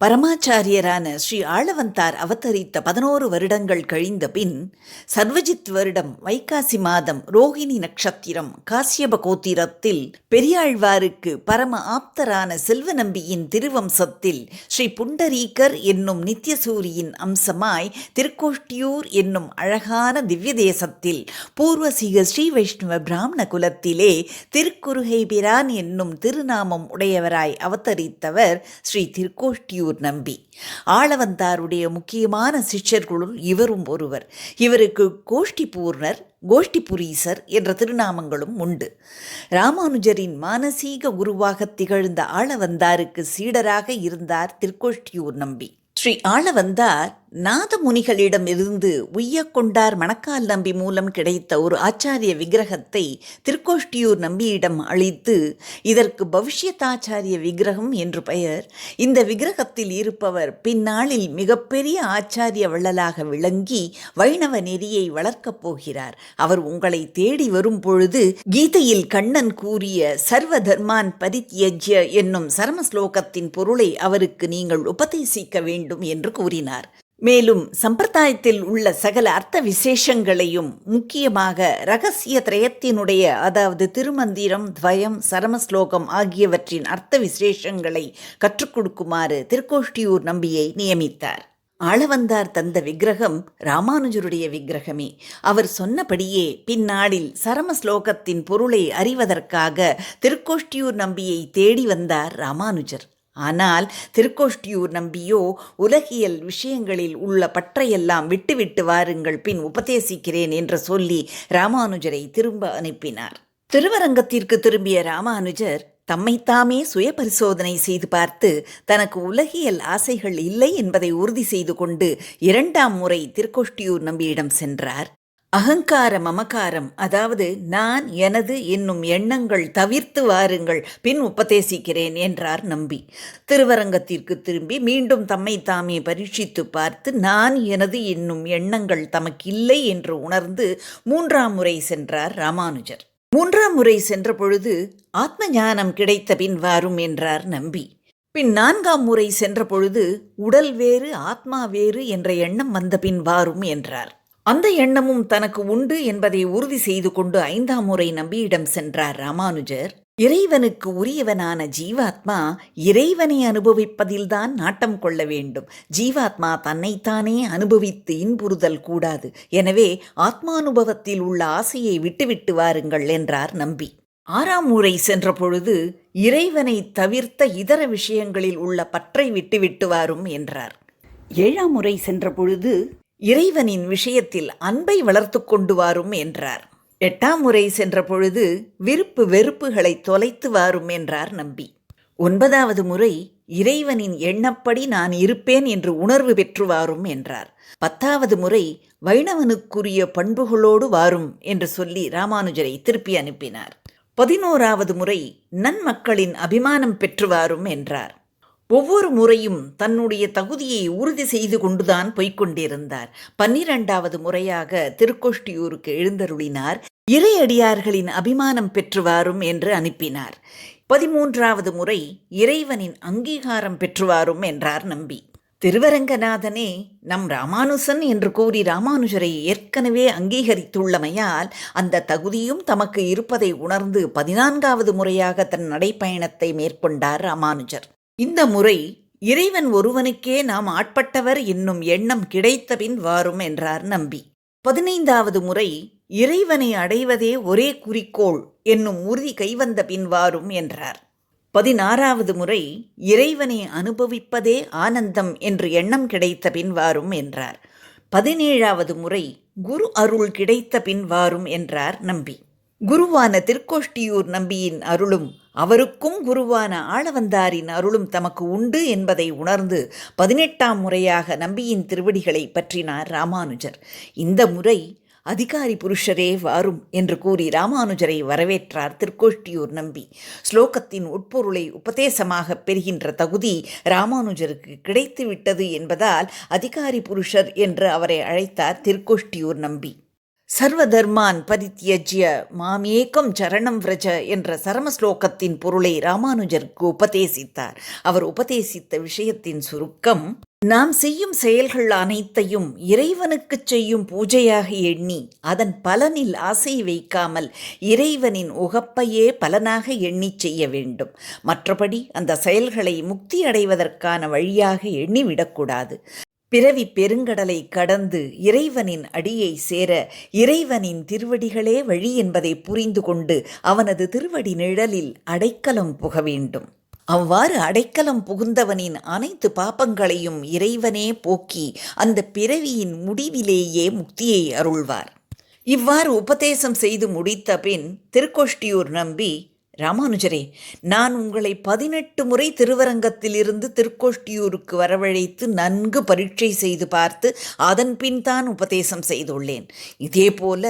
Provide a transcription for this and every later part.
பரமாச்சாரியரான ஸ்ரீ ஆளவந்தார் அவதரித்த பதினோரு வருடங்கள் கழிந்த பின் சர்வஜித் வருடம் வைகாசி மாதம் ரோகிணி நட்சத்திரம் காசியப கோத்திரத்தில் பெரியாழ்வாருக்கு பரம ஆப்தரான செல்வநம்பியின் திருவம்சத்தில் ஸ்ரீ புண்டரீகர் என்னும் நித்யசூரியின் அம்சமாய் திருக்கோஷ்டியூர் என்னும் அழகான திவ்ய தேசத்தில் பூர்வசிக ஸ்ரீ வைஷ்ணவ பிராமண குலத்திலே திருக்குருகை பிரான் என்னும் திருநாமம் உடையவராய் அவதரித்தவர் ஸ்ரீ திருக்கோஷ்டியூர் நம்பி. ஆளவந்தாருடைய முக்கியமான சிஷ்யர்களுள் இவரும் ஒருவர். இவருக்கு கோஷ்டிபூர்ணர் கோஷ்டிபுரீசர் என்ற திருநாமங்களும் உண்டு. ராமானுஜரின் மானசீக குருவாக திகழ்ந்த ஆளவந்தாருக்கு சீடராக இருந்தார் திருக்கோஷ்டியூர் நம்பி. ஸ்ரீ ஆளவந்தார் நாதமுனிகளிடமிருந்து உய்யக் கொண்டார் மணக்கால் நம்பி மூலம் கிடைத்த ஒரு ஆச்சாரிய விக்கிரகத்தை திருக்கோஷ்டியூர் நம்பியிடம் அளித்து இதற்கு பவிஷ்யத்தாச்சாரிய விக்கிரகம் என்று பெயர். இந்த விக்கிரகத்தில் இருப்பவர் பின்னாளில் மிகப்பெரிய ஆச்சாரிய வள்ளலாக விளங்கி வைணவ நெறியை வளர்க்கப் போகிறார். அவர் உங்களை தேடி வரும் பொழுது கீதையில் கண்ணன் கூறிய சர்வ தர்மான் பரித்யஜ்ய என்னும் சரம ஸ்லோகத்தின் பொருளை அவருக்கு நீங்கள் உபதேசிக்க வேண்டும் என்று கூறினார். மேலும் சம்பிரதாயத்தில் உள்ள சகல அர்த்த விசேஷங்களையும் முக்கியமாக ரகசிய திரயத்தினுடைய அதாவது திருமந்திரம் துவயம் சரமஸ்லோகம் ஆகியவற்றின் அர்த்த விசேஷங்களை கற்றுக் கொடுக்குமாறு திருக்கோஷ்டியூர் நம்பியை நியமித்தார். ஆளவந்தார் தந்த விக்கிரகம் ராமானுஜருடைய விக்கிரகமே. அவர் சொன்னபடியே பின்னாளில் சரம ஸ்லோகத்தின் பொருளை அறிவதற்காக திருக்கோஷ்டியூர் நம்பியை தேடி வந்தார் ராமானுஜர். ஆனால் திருக்கோஷ்டியூர் நம்பியோ உலகியல் விஷயங்களில் உள்ள பற்றையெல்லாம் விட்டுவிட்டு வாருங்கள் பின் உபதேசிக்கிறேன் என்று சொல்லி ராமானுஜரை திரும்ப அனுப்பினார். திருவரங்கத்திற்கு திரும்பிய ராமானுஜர் தம்மைத்தாமே சுய பரிசோதனை செய்து பார்த்து தனக்கு உலகியல் ஆசைகள் இல்லை என்பதை உறுதி செய்து கொண்டு இரண்டாம் முறை திருக்கோஷ்டியூர் நம்பியிடம் சென்றார். அகங்கார மமக்காரம் அதாவது நான் எனது என்னும் எண்ணங்கள் தவிர்த்து வாருங்கள் பின் உபதேசிக்கிறேன் என்றார் நம்பி. திருவரங்கத்திற்கு திரும்பி மீண்டும் தம்மை தாமே பரீட்சித்து பார்த்து நான் எனது என்னும் எண்ணங்கள் தமக்கில்லை என்று உணர்ந்து மூன்றாம் முறை சென்றார் ராமானுஜர். மூன்றாம் முறை சென்ற பொழுது ஆத்ம ஞானம் கிடைத்த பின் வாரும் என்றார் நம்பி. பின் நான்காம் முறை சென்ற பொழுது உடல் வேறு ஆத்மா வேறு என்ற எண்ணம் வந்த பின் வாரும் என்றார். அந்த எண்ணமும் தனக்கு உண்டு என்பதை உறுதி செய்து கொண்டு ஐந்தாம் முறை நம்பியிடம் சென்றார் ராமானுஜர். இறைவனுக்கு உரியவனான ஜீவாத்மா இறைவனை அனுபவிப்பதில்தான் நாட்டம் கொள்ள வேண்டும். ஜீவாத்மா தன்னைத்தானே அனுபவித்து இன்புறுதல் கூடாது. எனவே ஆத்மானுபவத்தில் உள்ள ஆசையை விட்டுவிட்டு வாருங்கள் என்றார் நம்பி. ஆறாம் முறை சென்ற பொழுது இறைவனை தவிர்த்த இதர விஷயங்களில் உள்ள பற்றை விட்டுவிட்டு வாரும் என்றார். ஏழாம் முறை சென்ற பொழுது இறைவனின் விஷயத்தில் அன்பை வளர்த்து கொண்டு வாரும் என்றார். எட்டாம் முறை சென்ற பொழுது விருப்பு வெறுப்புகளை தொலைத்து வாரும் என்றார் நம்பி. ஒன்பதாவது முறை இறைவனின் எண்ணப்படி நான் இருப்பேன் என்று உணர்வு பெற்று வாரும் என்றார். பத்தாவது முறை வைணவனுக்குரிய பண்புகளோடு வாரும் என்று சொல்லி ராமானுஜரை திருப்பி அனுப்பினார். பதினோராவது முறை நன்மக்களின் அபிமானம் பெற்று வாரும் என்றார். ஒவ்வொரு முறையும் தன்னுடைய தகுதியை உறுதி செய்து கொண்டுதான் போய்க் கொண்டிருந்தார் பன்னிரண்டாவது முறையாக திருக்கோஷ்டியூருக்கு எழுந்தருளினார். இறையடியார்களின் அபிமானம் பெற்று வாரும் என்று அனுப்பினார். பதிமூன்றாவது முறை இறைவனின் அங்கீகாரம் பெற்றுவாரும் என்றார் நம்பி. திருவரங்கநாதனே நம் ராமானுசன் என்று கூறி ராமானுஜரை ஏற்கனவே அங்கீகரித்துள்ளமையால் அந்த தகுதியும் தமக்கு இருப்பதை உணர்ந்து பதினான்காவது முறையாக தன் நடைப்பயணத்தை மேற்கொண்டார் ராமானுஜர். இந்த முறை இறைவன் ஒருவனுக்கே நாம் ஆட்பட்டவர் என்னும் எண்ணம் கிடைத்தபின் வாரும் என்றார் நம்பி. பதினைந்தாவது முறை இறைவனை அடைவதே ஒரே குறிக்கோள் என்னும் உறுதி கைவந்த பின் வாரும் என்றார். பதினாறாவது முறை இறைவனை அனுபவிப்பதே ஆனந்தம் என்று எண்ணம் கிடைத்த பின் வாரும் என்றார். பதினேழாவது முறை குரு அருள் கிடைத்த பின் வாரும் என்றார் நம்பி. குருவான திருக்கோஷ்டியூர் நம்பியின் அருளும் அவருக்கும் குருவான ஆளவந்தாரின் அருளும் தமக்கு உண்டு என்பதை உணர்ந்து பதினெட்டாம் முறையாக நம்பியின் திருவடிகளை பற்றினார் ராமானுஜர். இந்த முறை அதிகாரி புருஷரே வாரும் என்று கூறி ராமானுஜரை வரவேற்றார் திருக்கோஷ்டியூர் நம்பி. ஸ்லோகத்தின் உட்பொருளை உபதேசமாக பெறுகின்ற தகுதி ராமானுஜருக்கு கிடைத்துவிட்டது என்பதால் அதிகாரி புருஷர் என்று அவரை அழைத்தார் திருக்கோஷ்டியூர் நம்பி. சர்வதர்மான் பரித்தியஜ்ய மாமேக்கம் சரணம் விரஜ என்ற சரம ஸ்லோகத்தின் பொருளை ராமானுஜருக்கு உபதேசித்தார். அவர் உபதேசித்த விஷயத்தின் சுருக்கம் நாம் செய்யும் செயல்கள் அனைத்தையும் இறைவனுக்குச் செய்யும் பூஜையாக எண்ணி அதன் பலனில் ஆசை வைக்காமல் இறைவனின் உகப்பையே பலனாக எண்ணிச் செய்ய வேண்டும். மற்றபடி அந்த செயல்களை முக்தி அடைவதற்கான வழியாக எண்ணிவிடக்கூடாது. பிறவி பெருங்கடலை கடந்து இறைவனின் அடியை சேர இறைவனின் திருவடிகளே வழி என்பதை புரிந்து கொண்டு அவனது திருவடி நிழலில் அடைக்கலம் புக வேண்டும். அவ்வாறு அடைக்கலம் புகுந்தவனின் அனைத்து பாப்பங்களையும் இறைவனே போக்கி அந்த பிறவியின் முடிவிலேயே முக்தியை அருள்வார். இவ்வாறு உபதேசம் செய்து முடித்த பின் திருக்கோஷ்டியூர் நம்பி ராமானுஜரே நான் உங்களை பதினெட்டு முறை திருவரங்கத்திலிருந்து திருக்கோஷ்டியூருக்கு வரவழைத்து நன்கு பரீட்சை செய்து பார்த்து அதன் பின் தான் உபதேசம் செய்துள்ளேன். இதேபோல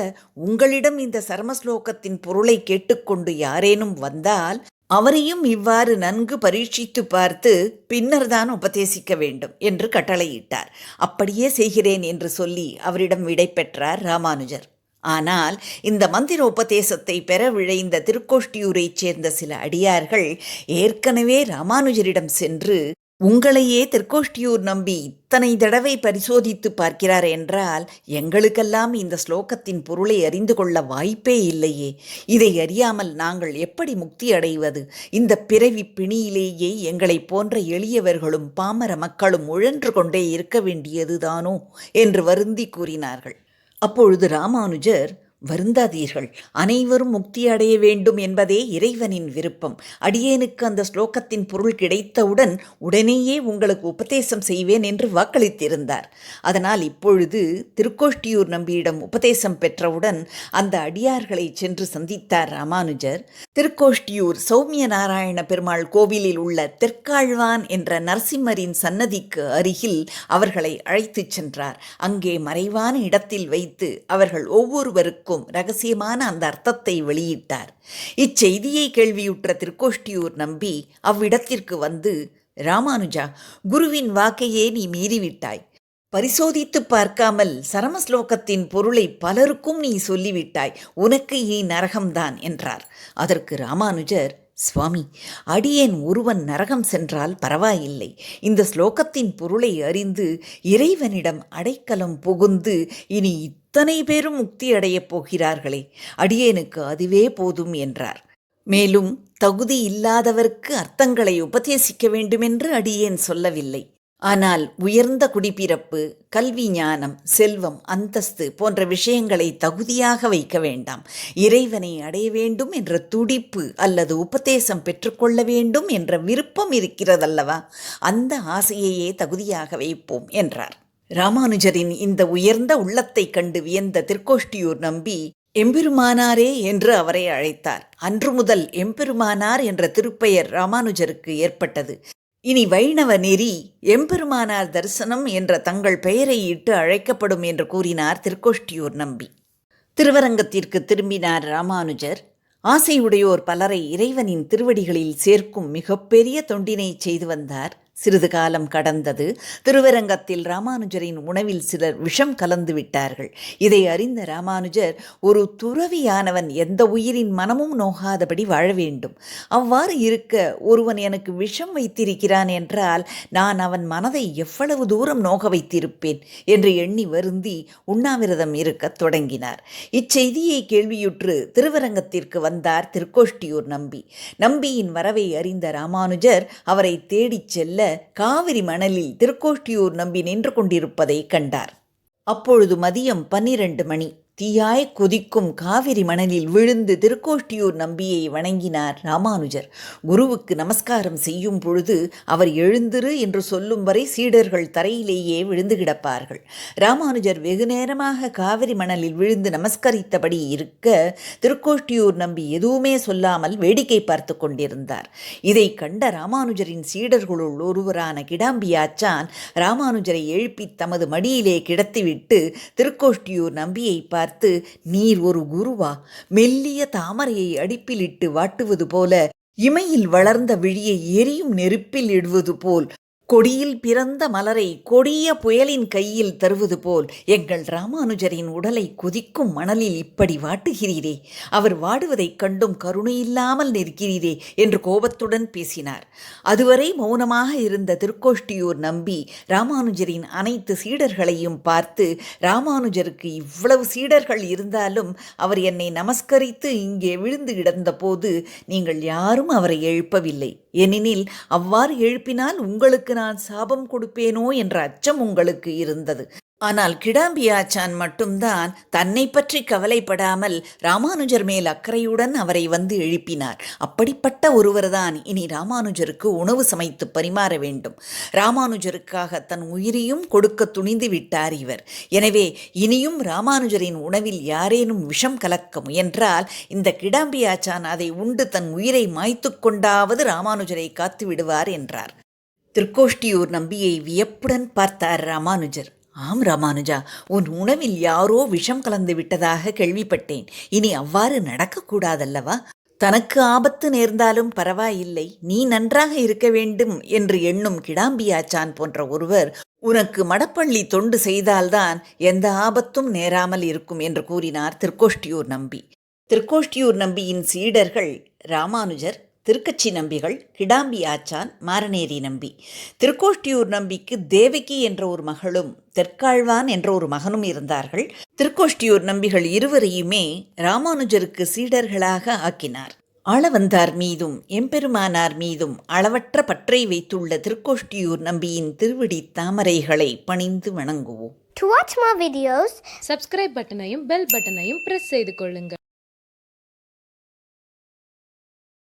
உங்களிடம் இந்த சர்மஸ்லோகத்தின் பொருளை கேட்டுக்கொண்டு யாரேனும் வந்தால் அவரையும் இவ்வாறு நன்கு பரீட்சித்து பார்த்து பின்னர் தான் உபதேசிக்க வேண்டும் என்று கட்டளையிட்டார். அப்படியே செய்கிறேன் என்று சொல்லி அவரிடம் விடை பெற்றார் ராமானுஜர். ஆனால் இந்த மந்திர உபதேசத்தை பெற விழைந்த திருக்கோஷ்டியூரைச் சேர்ந்த சில அடியார்கள் ஏற்கனவே ராமானுஜரிடம் சென்று உங்களையே திருக்கோஷ்டியூர் நம்பி இத்தனை தடவை பரிசோதித்து பார்க்கிறார் என்றால் எங்களுக்கெல்லாம் இந்த ஸ்லோகத்தின் பொருளை அறிந்து கொள்ள வாய்ப்பே இல்லையே. இதை அறியாமல் நாங்கள் எப்படி முக்தி அடைவது? இந்த பிறவி பிணியிலேயே எங்களைப் போன்ற எளியவர்களும் பாமர மக்களும் உழன்று கொண்டே இருக்க வேண்டியதுதானோ? என்று வருந்தி கூறினார்கள். அப்பொழுது ராமானுஜர் வருந்தாதீர்கள். அனைவரும் முக்தி அடைய வேண்டும் என்பதே இறைவனின் விருப்பம். அடியேனுக்கு அந்த ஸ்லோகத்தின் பொருள் கிடைத்தவுடன் உடனேயே உங்களுக்கு உபதேசம் செய்வேன் என்று வாக்களித்திருந்தார். அதனால் இப்பொழுது திருக்கோஷ்டியூர் நம்பியிடம் உபதேசம் பெற்றவுடன் அந்த அடியார்களை சென்று சந்தித்தார் ராமானுஜர். திருக்கோஷ்டியூர் சௌமிய நாராயண பெருமாள் கோவிலில் உள்ள தெற்காழ்வான் என்ற நரசிம்மரின் சன்னதிக்கு அருகில் அவர்களை அழைத்துச் சென்றார். அங்கே மறைவான இடத்தில் வைத்து அவர்கள் ஒவ்வொருவருக்கும் இருக்கும் ரகசியமான அந்த அர்த்தத்தை வெளியிட்டார். இச்செய்தியை கேள்வியுற்ற திருக்கோஷ்டியூர் நம்பி அவ்விடத்திற்கு வந்து ராமானுஜா குருவின் வாக்கையே நீ மீறிவிட்டாய். பரிசோதித்து பார்க்காமல் சரமஸ்லோகத்தின் பொருளை பலருக்கும் நீ சொல்லிவிட்டாய். உனக்கு இனி நரகம்தான் என்றார். அதற்கு ராமானுஜர் சுவாமி அடியேன் ஒருவன் நரகம் சென்றால் பரவாயில்லை. இந்த ஸ்லோகத்தின் பொருளை அறிந்து இறைவனிடம் அடைக்கலம் புகுந்து இனி அத்தனை பேரும் முக்தி அடையப் போகிறார்களே. அடியேனுக்கு அதுவே போதும் என்றார். மேலும் தகுதி இல்லாதவர்க்கு அர்த்தங்களை உபதேசிக்க வேண்டுமென்று அடியேன் சொல்லவில்லை. ஆனால் உயர்ந்த குடிப்பிறப்பு கல்வி ஞானம் செல்வம் அந்தஸ்து போன்ற விஷயங்களை தகுதியாக வைக்க வேண்டாம். இறைவனை அடைய வேண்டும் என்ற துடிப்பு அல்லது உபதேசம் பெற்றுக்கொள்ள வேண்டும் என்ற விருப்பம் இருக்கிறதல்லவா? அந்த ஆசையையே தகுதியாக வைப்போம் என்றார். ராமானுஜரின் இந்த உயர்ந்த உள்ளத்தைக் கண்டு வியந்த திருக்கோஷ்டியூர் நம்பி எம்பெருமானாரே என்று அவரை அழைத்தார். அன்று முதல் எம்பெருமானார் என்ற திருப்பெயர் ராமானுஜருக்கு ஏற்பட்டது. இனி வைணவ நெறி எம்பெருமானார் தரிசனம் என்ற தங்கள் பெயரை இட்டு அழைக்கப்படும் என்று கூறினார் திருக்கோஷ்டியூர் நம்பி. திருவரங்கத்திற்கு திரும்பினார் ராமானுஜர். ஆசையுடையோர் பலரை இறைவனின் திருவடிகளில் சேர்க்கும் மிகப்பெரிய தொண்டினை செய்து வந்தார். சிறிது காலம் கடந்தது. திருவரங்கத்தில் ராமானுஜரின் உணவில் சிலர் விஷம் கலந்து விட்டார்கள். இதை அறிந்த ராமானுஜர் ஒரு துறவியானவன் எந்த உயிரின் மனமும் நோகாதபடி வாழ வேண்டும். அவ்வாறு இருக்க ஒருவன் எனக்கு விஷம் வைத்திருக்கிறான் என்றால் நான் அவன் மனதை எவ்வளவு தூரம் நோக வைத்திருப்பேன்? என்று எண்ணி வருந்தி உண்ணாவிரதம் இருக்கத் தொடங்கினார். இச்செய்தியை கேள்வியுற்று திருவரங்கத்திற்கு வந்தார் திருக்கோஷ்டியூர் நம்பி. நம்பியின் வரவை அறிந்த ராமானுஜர் அவரை தேடிச் செல்ல காவிரி மணலில் திருக்கோஷ்டியூர் நம்பி நின்று கொண்டிருப்பதை கண்டார். அப்பொழுது மதியம் பன்னிரண்டு மணி. தீயாய் கொதிக்கும் காவிரி மணலில் விழுந்து திருக்கோஷ்டியூர் நம்பியை வணங்கினார் ராமானுஜர். குருவுக்கு நமஸ்காரம் செய்யும் பொழுது அவர் எழுந்திரு என்று சொல்லும் வரை சீடர்கள் தரையிலேயே விழுந்து கிடப்பார்கள். ராமானுஜர் வெகு நேரமாக காவிரி மணலில் விழுந்து நமஸ்கரித்தபடி இருக்க திருக்கோஷ்டியூர் நம்பி எதுவுமே சொல்லாமல் வேடிக்கை பார்த்து கொண்டிருந்தார். இதை கண்ட ராமானுஜரின் சீடர்களுள் ஒருவரான கிடாம்பியாச்சான் ராமானுஜரை எழுப்பி தமது மடியிலே கிடத்திவிட்டு திருக்கோஷ்டியூர் நம்பியை பார்த்து பார்த்து நீர் ஒரு குருவா? மெல்லிய தாமரையை அடிப்பிலிட்டு வாட்டுவது போல இமையில் வளர்ந்த விழியை எரியும் நெருப்பில் இடுவது போல் கொடியில் பிறந்த மலரை கொடிய புயலின் கையில் தருவது போல் எங்கள் ராமானுஜரின் உடலை கொதிக்கும் மணலில் இப்படி வாட்டுகிறீரே. அவர் வாடுவதைக் கண்டும் கருணையில்லாமல் நிற்கிறீரே என்று கோபத்துடன் பேசினார். அதுவரை மௌனமாக இருந்த திருக்கோஷ்டியூர் நம்பி ராமானுஜரின் அனைத்து சீடர்களையும் பார்த்து ராமானுஜருக்கு இவ்வளவு சீடர்கள் இருந்தாலும் அவர் என்னை நமஸ்கரித்து இங்கே விழுந்து கிடந்தபோது நீங்கள் யாரும் அவரை எழுப்பவில்லை. ஏனெனில் அவ்வாறு எழுப்பினால் உங்களுக்கு நான் சாபம் கொடுப்பேனோ என்ற அச்சம் உங்களுக்கு இருந்தது. ஆனால் கிடாம்பியாச்சான் மட்டும்தான் தன்னை பற்றி கவலைப்படாமல் ராமானுஜர் மேல் அக்கறையுடன் அவரை வந்து எழுப்பினார். அப்படிப்பட்ட ஒருவர்தான் இனி ராமானுஜருக்கு உணவு சமைத்து பரிமாற வேண்டும். ராமானுஜருக்காக தன் உயிரையும் கொடுக்க துணிந்து விட்டார் இவர். எனவே இனியும் ராமானுஜரின் உணவில் யாரேனும் விஷம் கலக்க முயன்றால் இந்த கிடாம்பியாச்சான் அதை உண்டு தன் உயிரை மாய்த்து கொண்டாவது ராமானுஜரை காத்து விடுவார் என்றார். திருக்கோஷ்டியூர் நம்பியை வியப்புடன் பார்த்தார் ராமானுஜர். ஆம் ராமானுஜா உன் உணவில் யாரோ விஷம் கலந்து விட்டதாக கேள்விப்பட்டேன். இனி அவ்வாறு நடக்கக்கூடாதல்லவா? தனக்கு ஆபத்து நேர்ந்தாலும் பரவாயில்லை. நீ நன்றாக இருக்க வேண்டும் என்று எண்ணும் கிடாம்பியாச்சான் போன்ற ஒருவர் உனக்கு மடப்பள்ளி தொண்டு செய்தால்தான் எந்த ஆபத்தும் நேராமல் இருக்கும் என்று கூறினார் திருக்கோஷ்டியூர் நம்பி. திருக்கோஷ்டியூர் நம்பியின் சீடர்கள் ராமானுஜர் திருக்கச்சி நம்பிகள் கிடாம்பி ஆச்சான் மாரநேரி நம்பி. திருக்கோஷ்டியூர் நம்பிக்கு தேவகி என்ற ஒரு மகளும் தெற்காழ்வான் என்ற ஒரு மகனும் இருந்தார்கள். திருக்கோஷ்டியூர் நம்பிகள் இருவரையுமே ராமானுஜருக்கு சீடர்களாக ஆக்கினார். ஆளவந்தார் மீதும் எம்பெருமானார் மீதும் அளவற்ற பற்றை வைத்துள்ள திருக்கோஷ்டியூர் நம்பியின் திருவடி தாமரைகளை பணிந்து வணங்குவோம். To watch more videos, subscribe பட்டனையும் பெல் பட்டனையும் பிரஸ் செய்து கொள்ளுங்கள்.